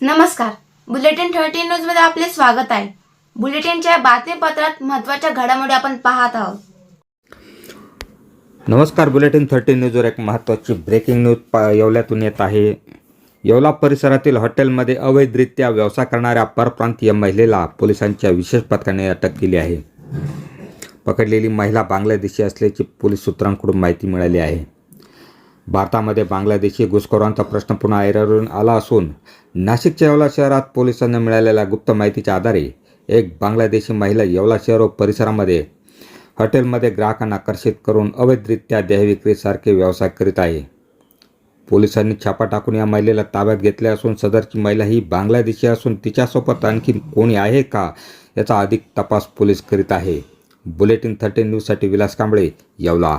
नमस्कार. Bulletin thirteen न्यूजमध्ये आपले स्वागत आहे. बुलेटिनच्या बातमीपत्रात महत्त्वाच्या घडामोडी आपण पाहत आहोत. नमस्कार बुलेटिन थर्टीन न्यूजवर एक महत्त्वाची ब्रेकिंग न्यूज पा येवल्यातून येत आहे. येवला परिसरातील हॉटेलमध्ये अवैधरित्या व्यवसाय करणाऱ्या परप्रांतीय महिलेला पोलिसांच्या विशेष पथकाने अटक केली आहे. पकडलेली महिला बांगलादेशी असल्याची पोलीस सूत्रांकडून माहिती मिळाली आहे. भारतामध्ये बांगलादेशी घुसखोरांचा प्रश्न पुन्हा ऐरावरून आला असून नाशिकच्या येवला शहरात पोलिसांना मिळालेल्या गुप्त माहितीच्या आधारे एक बांगलादेशी महिला येवला शहर व परिसरामध्ये हॉटेलमध्ये ग्राहकांना आकर्षित करून अवैधरित्या देहविक्रीसारखे व्यवसाय करीत आहे. पोलिसांनी छापा टाकून या महिलेला ताब्यात घेतले असून सदरची महिला ही बांगलादेशी असून तिच्यासोबत आणखी कोणी आहे का याचा अधिक तपास पोलीस करीत आहे. बुलेटिन थर्टीन न्यूजसाठी विलास कांबळे येवला.